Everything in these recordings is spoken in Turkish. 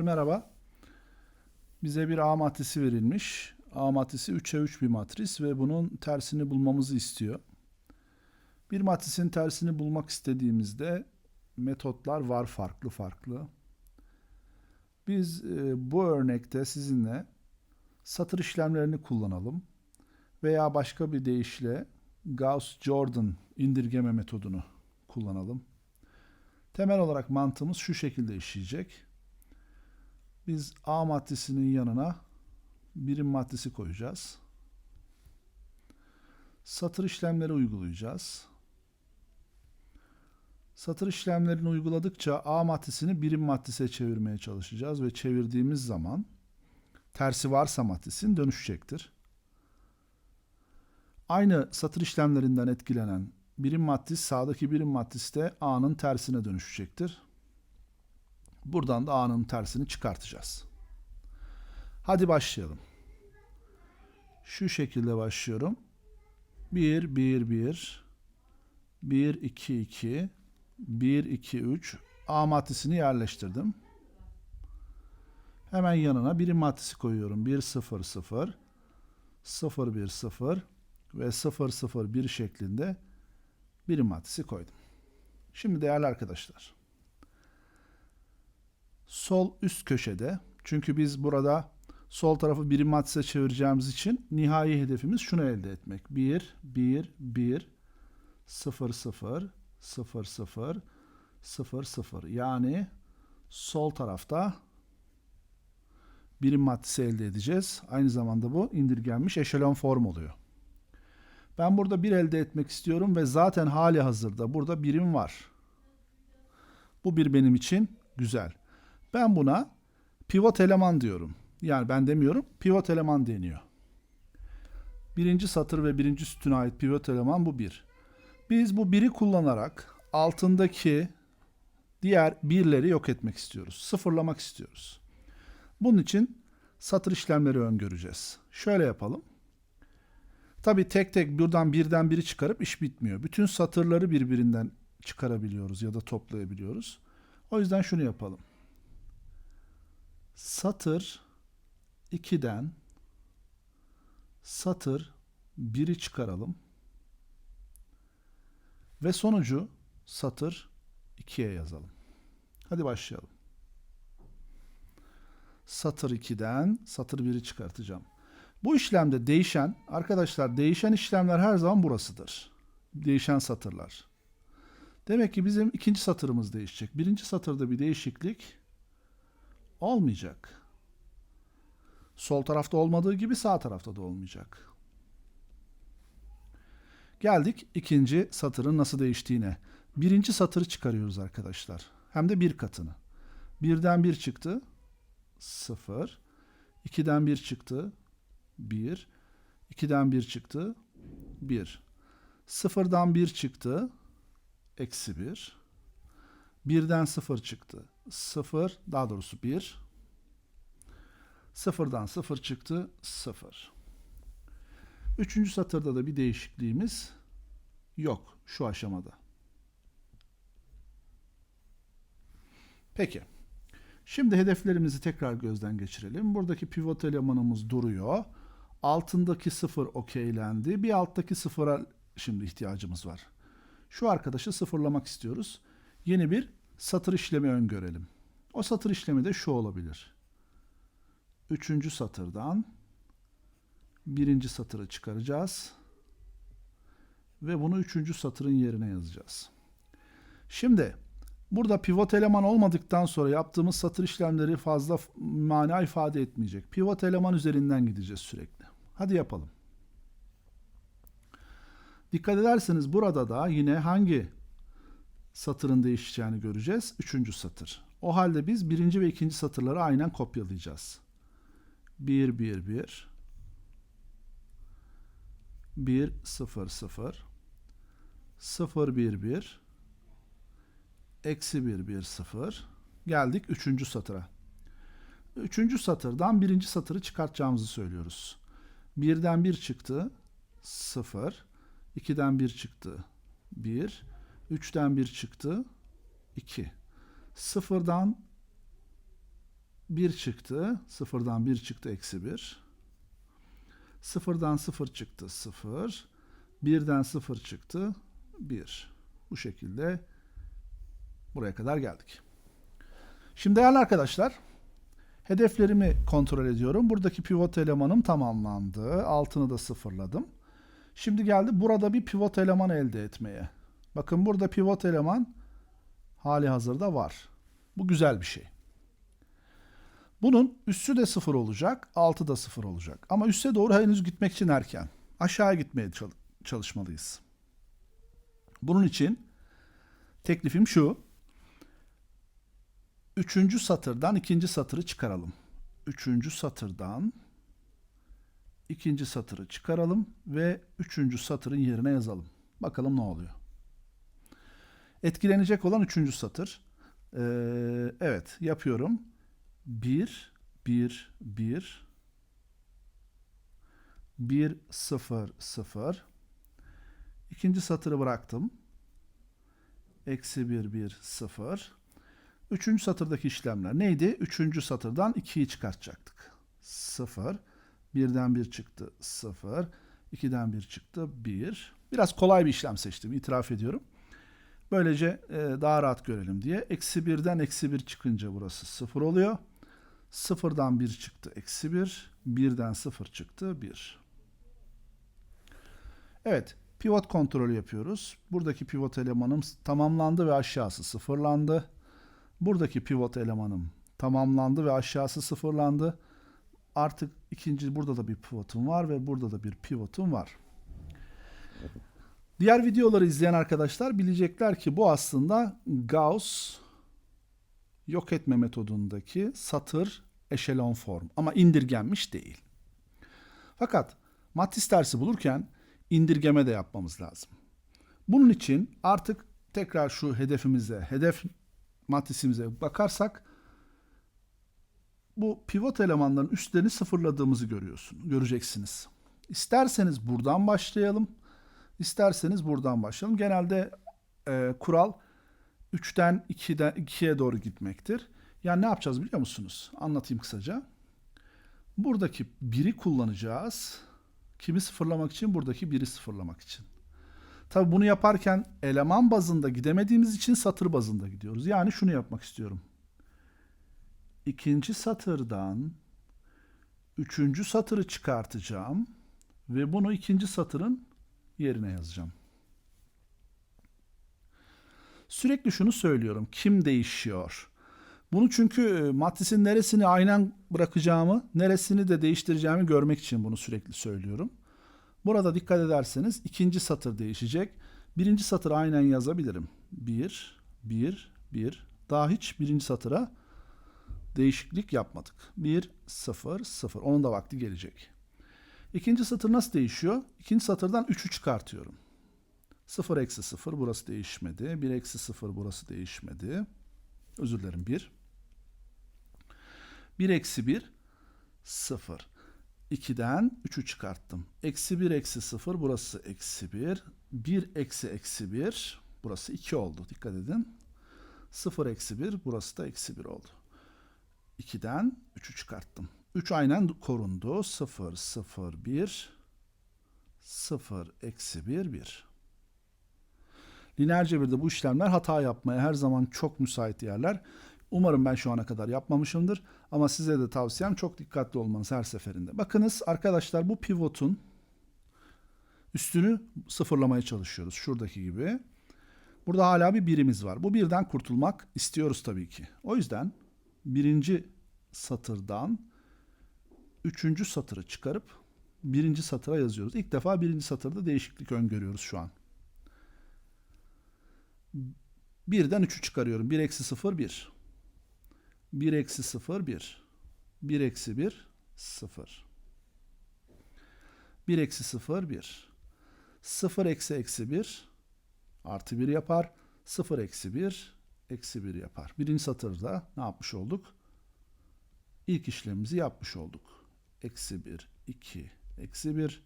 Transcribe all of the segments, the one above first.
Merhaba. Bize bir A matrisi verilmiş. A matrisi 3'e 3 bir matris ve bunun tersini bulmamızı istiyor. Bir matrisin tersini bulmak istediğimizde metotlar var farklı farklı. Biz e, bu örnekte sizinle satır işlemlerini kullanalım veya başka bir deyişle Gauss-Jordan indirgeme metodunu kullanalım. Temel olarak mantığımız şu şekilde işleyecek. Biz A maddesinin yanına birim maddesi koyacağız. Satır işlemleri uygulayacağız. Satır işlemlerini uyguladıkça A maddesini birim maddese çevirmeye çalışacağız ve çevirdiğimiz zaman tersi varsa maddesin dönüşecektir. Aynı satır işlemlerinden etkilenen birim matris sağdaki birim matris de A'nın tersine dönüşecektir. Buradan da A'nın tersini çıkartacağız. Hadi başlayalım. Şu şekilde başlıyorum. 1, 1, 1, 1, 2, 2, 1, 2, 3. A matrisini yerleştirdim. Hemen yanına birim matrisi koyuyorum. 1, 0, 0, 0, 1, 0 ve 0, 0, 1 şeklinde birim matrisi koydum. Şimdi değerli arkadaşlar sol üst köşede. Çünkü biz burada sol tarafı birim matrise çevireceğimiz için nihai hedefimiz şunu elde etmek. 1, 1, 1, 0, 0, 0, 0, 0, 0. Yani sol tarafta birim matrise elde edeceğiz. Aynı zamanda bu indirgenmiş eşelon form oluyor. Ben burada bir elde etmek istiyorum ve zaten hali hazırda burada birim var. Bu bir benim için güzel. Ben buna pivot eleman diyorum. Yani ben demiyorum, pivot eleman deniyor. Birinci satır ve birinci sütuna ait pivot eleman bu bir. Biz bu biri kullanarak altındaki diğer birleri yok etmek istiyoruz. Sıfırlamak istiyoruz. Bunun için satır işlemleri öngöreceğiz. Şöyle yapalım. Tabii tek tek buradan birden biri çıkarıp iş bitmiyor. Bütün satırları birbirinden çıkarabiliyoruz ya da toplayabiliyoruz. O yüzden şunu yapalım satır 2'den satır 1'i çıkaralım. Ve sonucu satır 2'ye yazalım. Hadi başlayalım. Satır 2'den satır 1'i çıkartacağım. Bu işlemde değişen, arkadaşlar değişen işlemler her zaman burasıdır. Değişen satırlar. Demek ki bizim ikinci satırımız değişecek. Birinci satırda bir değişiklik olmayacak. Sol tarafta olmadığı gibi sağ tarafta da olmayacak. Geldik ikinci satırın nasıl değiştiğine. Birinci satırı çıkarıyoruz arkadaşlar. Hem de bir katını. Birden bir çıktı. Sıfır. İkiden bir çıktı. Bir. İkiden bir çıktı. Bir. Sıfırdan bir çıktı. Eksi bir. Birden sıfır çıktı. 0 daha doğrusu 1. Sıfırdan 0 çıktı 0. Üçüncü satırda da bir değişikliğimiz yok şu aşamada. Peki. Şimdi hedeflerimizi tekrar gözden geçirelim. Buradaki pivot elemanımız duruyor. Altındaki sıfır okeylendi. Bir alttaki sıfıra şimdi ihtiyacımız var. Şu arkadaşı sıfırlamak istiyoruz. Yeni bir satır işlemi öngörelim. O satır işlemi de şu olabilir. Üçüncü satırdan birinci satırı çıkaracağız. Ve bunu üçüncü satırın yerine yazacağız. Şimdi burada pivot eleman olmadıktan sonra yaptığımız satır işlemleri fazla mana ifade etmeyecek. Pivot eleman üzerinden gideceğiz sürekli. Hadi yapalım. Dikkat ederseniz burada da yine hangi satırın değişeceğini göreceğiz. Üçüncü satır. O halde biz birinci ve ikinci satırları aynen kopyalayacağız. 1, 1, 1 1, 0, 0 0, 1, 1 eksi 1, 1, 0 geldik üçüncü satıra. Üçüncü satırdan birinci satırı çıkartacağımızı söylüyoruz. Birden bir çıktı 0 2'den 1 çıktı 1 3'ten 1 çıktı 2 Sıfırdan 1 çıktı. Sıfırdan 1 çıktı eksi 1. Sıfırdan 0 çıktı 0. Birden 0 çıktı 1. Bu şekilde buraya kadar geldik. Şimdi değerli arkadaşlar hedeflerimi kontrol ediyorum. Buradaki pivot elemanım tamamlandı. Altını da sıfırladım. Şimdi geldi burada bir pivot eleman elde etmeye. Bakın burada pivot eleman hali hazırda var. Bu güzel bir şey. Bunun üssü de sıfır olacak, altı da sıfır olacak. Ama üste doğru henüz gitmek için erken. Aşağı gitmeye çalışmalıyız. Bunun için teklifim şu. Üçüncü satırdan ikinci satırı çıkaralım. Üçüncü satırdan ikinci satırı çıkaralım ve üçüncü satırın yerine yazalım. Bakalım ne oluyor. Etkilenecek olan üçüncü satır. Ee, evet yapıyorum. 1, 1, 1, 1, 0, 0. İkinci satırı bıraktım. Eksi 1, 1, 0. Üçüncü satırdaki işlemler neydi? Üçüncü satırdan 2'yi çıkartacaktık. 0. Birden 1 çıktı 0. 2'den 1 çıktı 1. Biraz kolay bir işlem seçtim itiraf ediyorum. Böylece e, daha rahat görelim diye. Eksi 1'den eksi 1 çıkınca burası 0 oluyor. 0'dan 1 çıktı eksi 1. 1'den 0 çıktı 1. Evet pivot kontrolü yapıyoruz. Buradaki pivot elemanım tamamlandı ve aşağısı sıfırlandı. Buradaki pivot elemanım tamamlandı ve aşağısı sıfırlandı. Artık ikinci burada da bir pivotum var ve burada da bir pivotum var. Diğer videoları izleyen arkadaşlar bilecekler ki bu aslında Gauss yok etme metodundaki satır eşelon form ama indirgenmiş değil. Fakat matris dersi bulurken indirgeme de yapmamız lazım. Bunun için artık tekrar şu hedefimize, hedef matrisimize bakarsak bu pivot elemanların üstlerini sıfırladığımızı görüyorsun, göreceksiniz. İsterseniz buradan başlayalım. İsterseniz buradan başlayalım. Genelde e, kural 3'ten 2'den 2'ye doğru gitmektir. Yani ne yapacağız biliyor musunuz? Anlatayım kısaca. Buradaki biri kullanacağız. Kimi sıfırlamak için? Buradaki biri sıfırlamak için. Tabi bunu yaparken eleman bazında gidemediğimiz için satır bazında gidiyoruz. Yani şunu yapmak istiyorum. İkinci satırdan üçüncü satırı çıkartacağım ve bunu ikinci satırın yerine yazacağım. Sürekli şunu söylüyorum. Kim değişiyor? Bunu çünkü e, matrisin neresini aynen bırakacağımı, neresini de değiştireceğimi görmek için bunu sürekli söylüyorum. Burada dikkat ederseniz ikinci satır değişecek. Birinci satır aynen yazabilirim. 1, 1, 1. Daha hiç birinci satıra değişiklik yapmadık. 1, 0, 0. Onun da vakti gelecek. İkinci satır nasıl değişiyor? İkinci satırdan 3'ü çıkartıyorum. 0 eksi 0 burası değişmedi. 1 eksi 0 burası değişmedi. Özür dilerim 1. 1 eksi 1 0. 2'den 3'ü çıkarttım. Eksi 1 eksi 0 burası eksi 1. 1 eksi eksi 1 burası 2 oldu. Dikkat edin. 0 eksi 1 burası da eksi 1 oldu. 2'den 3'ü çıkarttım. 3 aynen korundu. 0, 0, 1, 0, eksi 1, 1. Lineer cebirde bu işlemler hata yapmaya her zaman çok müsait yerler. Umarım ben şu ana kadar yapmamışımdır. Ama size de tavsiyem çok dikkatli olmanız her seferinde. Bakınız arkadaşlar bu pivotun üstünü sıfırlamaya çalışıyoruz. Şuradaki gibi. Burada hala bir birimiz var. Bu birden kurtulmak istiyoruz tabii ki. O yüzden birinci satırdan üçüncü satırı çıkarıp birinci satıra yazıyoruz. İlk defa birinci satırda değişiklik öngörüyoruz şu an. Birden üçü çıkarıyorum. Bir eksi sıfır bir. Bir eksi sıfır bir. Bir eksi bir sıfır. Bir eksi sıfır bir. Sıfır eksi eksi bir artı bir yapar. Sıfır eksi bir eksi bir yapar. Birinci satırda ne yapmış olduk? İlk işlemimizi yapmış olduk. Eksi bir, iki, eksi bir,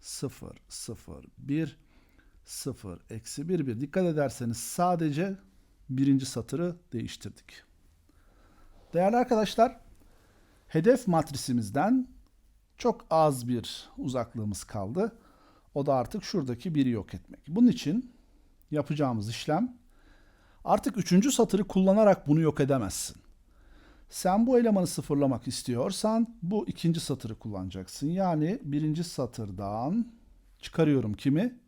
sıfır, sıfır, bir, 0, eksi 1, 1. Dikkat ederseniz sadece birinci satırı değiştirdik. Değerli arkadaşlar, hedef matrisimizden çok az bir uzaklığımız kaldı. O da artık şuradaki biri yok etmek. Bunun için yapacağımız işlem artık üçüncü satırı kullanarak bunu yok edemezsin. Sen bu elemanı sıfırlamak istiyorsan bu ikinci satırı kullanacaksın. Yani birinci satırdan çıkarıyorum kimi?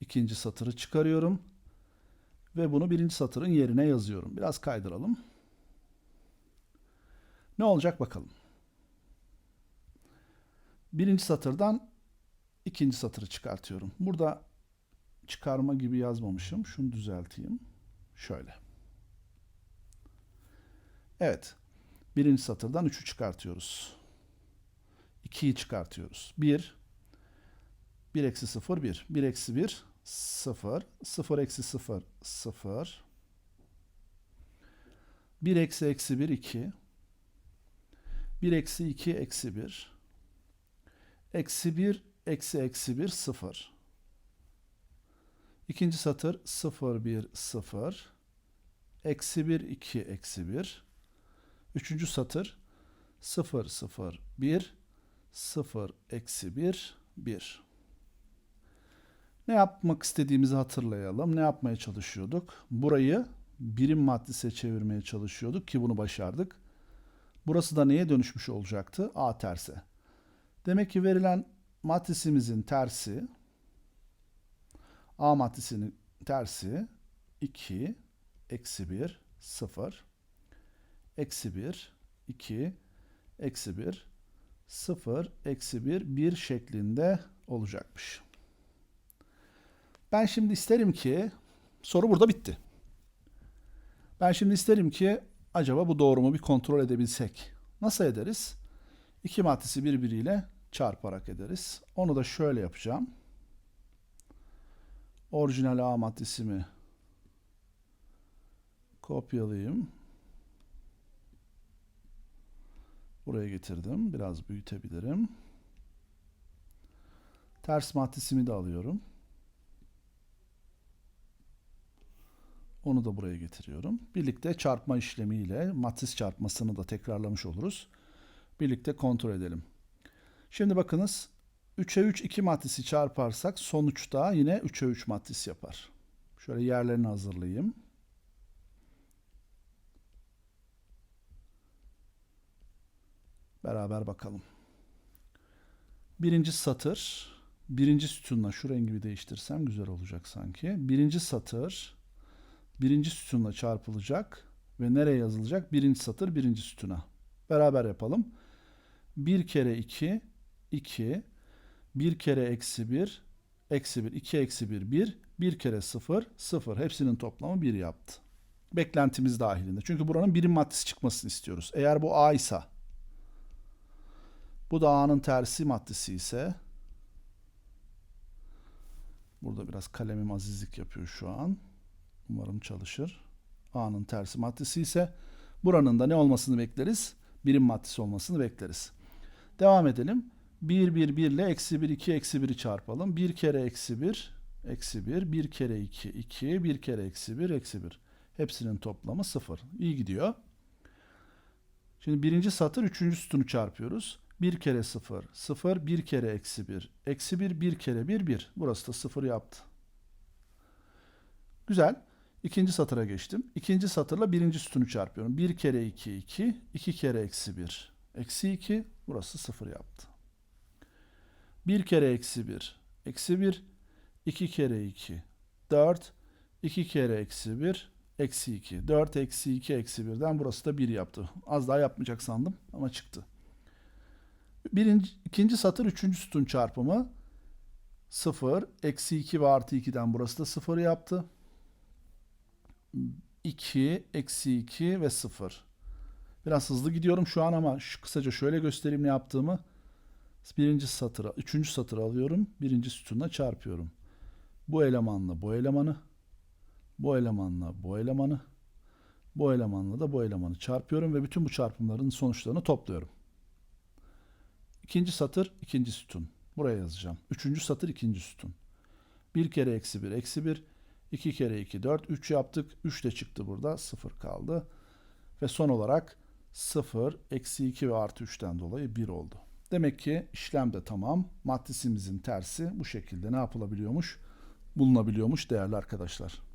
İkinci satırı çıkarıyorum. Ve bunu birinci satırın yerine yazıyorum. Biraz kaydıralım. Ne olacak bakalım. Birinci satırdan ikinci satırı çıkartıyorum. Burada çıkarma gibi yazmamışım. Şunu düzelteyim. Şöyle. Evet. Birinci satırdan 3'ü çıkartıyoruz. 2'yi çıkartıyoruz. 1. 1 eksi 0, 1. 1 eksi 1, 0. 0 eksi 0, 0. 1 eksi eksi 1, 2. 1 eksi 2, eksi 1. Eksi 1, eksi eksi 1, 0. İkinci satır 0, 1, 0. Eksi 1, 2, eksi 1. Üçüncü satır 0, 0, 1, 0, eksi 1, 1. Ne yapmak istediğimizi hatırlayalım. Ne yapmaya çalışıyorduk? Burayı birim matrise çevirmeye çalışıyorduk ki bunu başardık. Burası da neye dönüşmüş olacaktı? A terse. Demek ki verilen matrisimizin tersi A matrisinin tersi 2 eksi 1 0 eksi 1 2 eksi 1 0 eksi 1 1 şeklinde olacakmış. Ben şimdi isterim ki soru burada bitti. Ben şimdi isterim ki acaba bu doğru mu bir kontrol edebilsek. Nasıl ederiz? İki matrisi birbiriyle çarparak ederiz. Onu da şöyle yapacağım. Orijinal A matrisimi kopyalayayım. Buraya getirdim. Biraz büyütebilirim. Ters matrisimi de alıyorum. Onu da buraya getiriyorum. Birlikte çarpma işlemiyle matris çarpmasını da tekrarlamış oluruz. Birlikte kontrol edelim. Şimdi bakınız 3'e 3 2 matrisi çarparsak sonuçta yine 3'e 3 matris yapar. Şöyle yerlerini hazırlayayım. Beraber bakalım. Birinci satır, birinci sütunla şu rengi bir değiştirsem güzel olacak sanki. Birinci satır, birinci sütunla çarpılacak ve nereye yazılacak? Birinci satır, birinci sütuna. Beraber yapalım. 1 kere 2, 2, 1 kere eksi 1, eksi 1, 2 eksi 1, 1, 1 kere 0, 0. Hepsinin toplamı 1 yaptı. Beklentimiz dahilinde. Çünkü buranın birim maddesi çıkmasını istiyoruz. Eğer bu A ise, bu da A'nın tersi maddesi ise, burada biraz kalemim azizlik yapıyor şu an. Umarım çalışır. A'nın tersi maddesi ise, buranın da ne olmasını bekleriz? Birim maddesi olmasını bekleriz. Devam edelim. 1, 1, 1 ile eksi 1, 2, eksi 1'i çarpalım. 1 kere eksi 1, eksi 1. 1 kere 2, 2. 1 kere eksi 1, eksi 1. Hepsinin toplamı 0. İyi gidiyor. Şimdi birinci satır üçüncü sütunu çarpıyoruz. 1 kere 0, 0. 1 kere eksi 1, eksi 1. 1 kere 1, 1. Burası da 0 yaptı. Güzel. İkinci satıra geçtim. İkinci satırla birinci sütunu çarpıyorum. 1 kere 2, 2. 2 kere eksi 1, eksi 2. Burası 0 yaptı. 1 kere eksi 1, eksi 1, 2 kere 2, 4, 2 kere eksi 1, eksi 2. 4 eksi 2 eksi 1'den burası da 1 yaptı. Az daha yapmayacak sandım ama çıktı. Birinci, ikinci satır üçüncü sütun çarpımı 0, eksi 2 ve artı 2'den burası da 0 yaptı. 2, eksi 2 ve 0. Biraz hızlı gidiyorum şu an ama şu kısaca şöyle göstereyim ne yaptığımı. Birinci satıra, üçüncü satırı alıyorum. Birinci sütunla çarpıyorum. Bu elemanla bu elemanı, bu elemanla bu elemanı, bu elemanla da bu elemanı çarpıyorum ve bütün bu çarpımların sonuçlarını topluyorum. İkinci satır ikinci sütun. Buraya yazacağım. Üçüncü satır ikinci sütun. Bir kere eksi bir eksi bir. 2 kere 2 4 3 yaptık. 3 de çıktı burada. 0 kaldı. Ve son olarak 0 eksi 2 ve artı 3'ten dolayı 1 oldu. Demek ki işlem de tamam. Matrisimizin tersi bu şekilde ne yapılabiliyormuş? Bulunabiliyormuş değerli arkadaşlar.